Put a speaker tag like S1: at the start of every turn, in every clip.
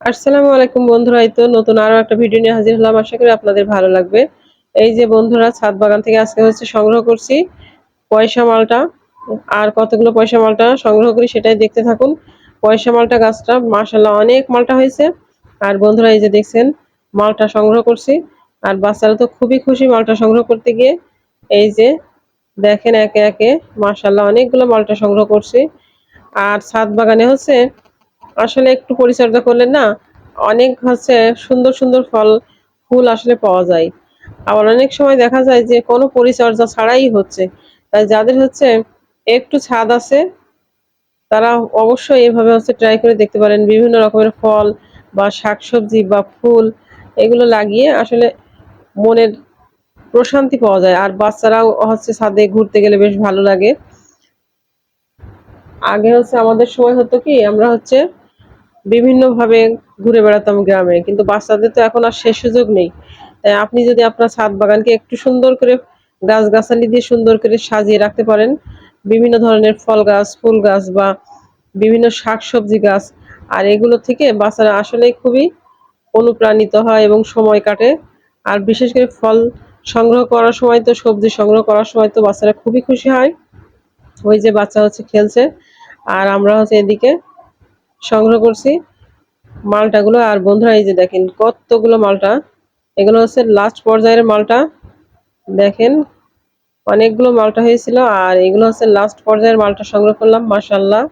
S1: আসসালামু আলাইকুম বন্ধুরা, এই তো নতুন আরও একটা ভিডিও নিয়ে হাজির হলাম। আশা করি আপনাদের ভালো লাগবে। এই যে বন্ধুরা, ছাদ বাগান থেকে আজকে হচ্ছে সংগ্রহ করছি পয়সা মালটা। আর কতগুলো পয়সা মালটা সংগ্রহ করি সেটাই দেখতে থাকুন। পয়সা মালটা গাছটা মাশাল্লাহ অনেক মালটা হয়েছে। আর বন্ধুরা, এই যে দেখছেন, মালটা সংগ্রহ করছি। আর বাচ্চারা তো খুবই খুশি মালটা সংগ্রহ করতে গিয়ে। এই যে দেখেন, একে একে মাশাল্লাহ অনেকগুলো মালটা সংগ্রহ করছি। আর ছাদ বাগানে হচ্ছে আসলে একটু পরিচর্যা করলে না অনেক হচ্ছে সুন্দর সুন্দর ফল, ফুল আসলে পাওয়া যায়। আবার অনেক সময় দেখা যায় যে কোনো পরিচর্যা ছাড়াই হচ্ছে। তাই যাদের হচ্ছে একটু ছাদ আছে, তারা অবশ্যই এভাবে হচ্ছে ট্রাই করে দেখতে পারেন। বিভিন্ন রকমের ফল বা শাকসবজি বা ফুল, এগুলো লাগিয়ে আসলে মনের প্রশান্তি পাওয়া যায়। আর বাচ্চারাও হচ্ছে ছাদে ঘুরতে গেলে বেশ ভালো লাগে। আগে হচ্ছে আমাদের সময় হতো কি, আমরা হচ্ছে বিভিন্নভাবে ঘুরে বেড়াতাম গ্রামে, কিন্তু বাচ্চাদের তো এখন আর সে সুযোগ নেই। তাই আপনি যদি আপনার ছাদ বাগানকে একটু সুন্দর করে গাছগাছালি দিয়ে সুন্দর করে সাজিয়ে রাখতে পারেন, বিভিন্ন ধরনের ফল গাছ, ফুল গাছ বা বিভিন্ন শাকসবজি গাছ, আর এগুলো থেকে বাচ্চারা আসলে খুবই অনুপ্রাণিত হয় এবং সময় কাটে। আর বিশেষ করে ফল সংগ্রহ করার সময় তো, সবজি সংগ্রহ করার সময় তো বাচ্চারা খুবই খুশি হয়। ওই যে বাচ্চা হচ্ছে খেলছে, আর আমরা হচ্ছে এদিকে সংগ্রহ করছি মালটাগুলো। আর বন্ধুরা, এই যে দেখেন কতগুলো মালটা। এগুলো হচ্ছে লাস্ট পর্যায়ের মালটা। দেখেন অনেকগুলো মালটা হয়েছিল আর এগুলো হচ্ছে লাস্ট পর্যায়ের মালটা সংগ্রহ করলাম মাসাল্লাহ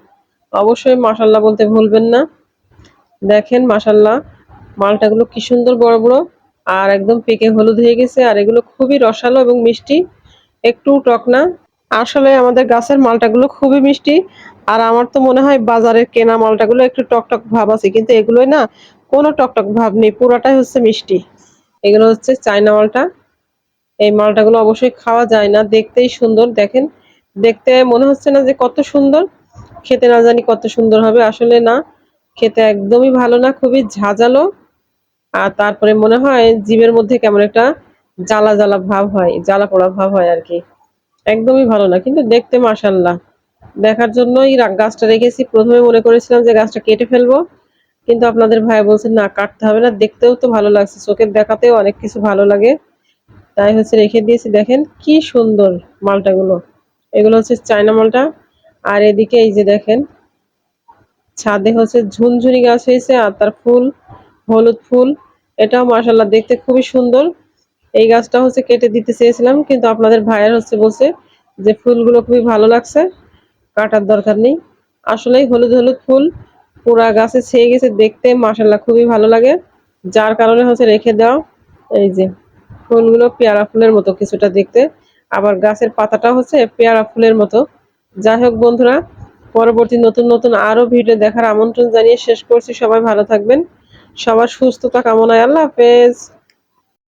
S1: অবশ্যই মাসাল্লাহ বলতে ভুলবেন না। দেখেন মাসাল্লাহ মালটাগুলো কি সুন্দর বড় বড়। আর একদম পেকে হলুদ হয়ে গেছে আর এগুলো খুবই রসালো এবং মিষ্টি। একটু টক না। আসলে আমাদের গাছের মালটাগুলো খুবই মিষ্টি। আর আমার তো মনে হয় বাজারের কেনা মালটাগুলো একটু টকটক ভাব আছে, কিন্তু এগুলোই না কোনো টকটক ভাব নেই, পুরোটাই হচ্ছে মিষ্টি। এগুলো হচ্ছে চায়না মালটা। এই মালটাগুলো অবশ্যই খাওয়া যায় না, দেখতেই সুন্দর, দেখেন, দেখতে মনে হচ্ছে না যে কত সুন্দর, খেতে না জানি কত সুন্দর হবে, আসলে না, খেতে একদমই ভালো না, খুবই ঝাঁঝালো। আর তারপরে মনে হয় জীবের মধ্যে কেমন একটা জ্বালা জ্বালা ভাব হয়, জ্বালা পোড়া ভাব হয় আর কি। একদমই ভালো না, কিন্তু দেখতে মাসাল্লাহ দেখার জন্যই গাছটা রেখেছি। প্রথমে মনে করেছিলাম যে গাছটা কেটে ফেলব, কিন্তু আপনাদের ভাই বলছেন, না, কাটতে হবে না, দেখতেও তো ভালো লাগছে। চোখের দেখাতেও অনেক কিছু ভালো লাগে। তাই হচ্ছে রেখে দিয়েছি। দেখেন কি সুন্দর মালটাগুলো। এগুলো হচ্ছে চায়না মালটা। আর এদিকে এই যে দেখেন, ছাদে হচ্ছে ঝুনঝুনি গাছ হয়েছে আর তার ফুল, হলুদ ফুল। এটাও মাসাল্লাহ দেখতে খুবই সুন্দর। এই গাছটা হচ্ছে কেটে দিতে চেয়েছিলাম, কিন্তু আপনাদের ভাইয়ের হচ্ছে বলছে যে ফুলগুলো খুবই ভালো লাগছে। কাটার দরকার নেই। আসলেই হলুদ হলুদ ফুল, পুরা গাছে ছেয়ে গেছে দেখতে মাসাল্লাহ খুবই ভালো লাগে। যার কারণে হচ্ছে রেখে দেওয়া। এই যে, ফুলগুলো পেয়ারা ফুলের মতো কিছুটা দেখতে। আবার গাছের পাতাটা হচ্ছে পেয়ারা ফুলের মতো। যাই হোক বন্ধুরা, পরবর্তী নতুন নতুন আরও ভিডিও দেখার আমন্ত্রণ জানিয়ে শেষ করছি। সবাই ভালো থাকবেন। সবার সুস্থতা কামনায় আল্লাহ হাফেজ।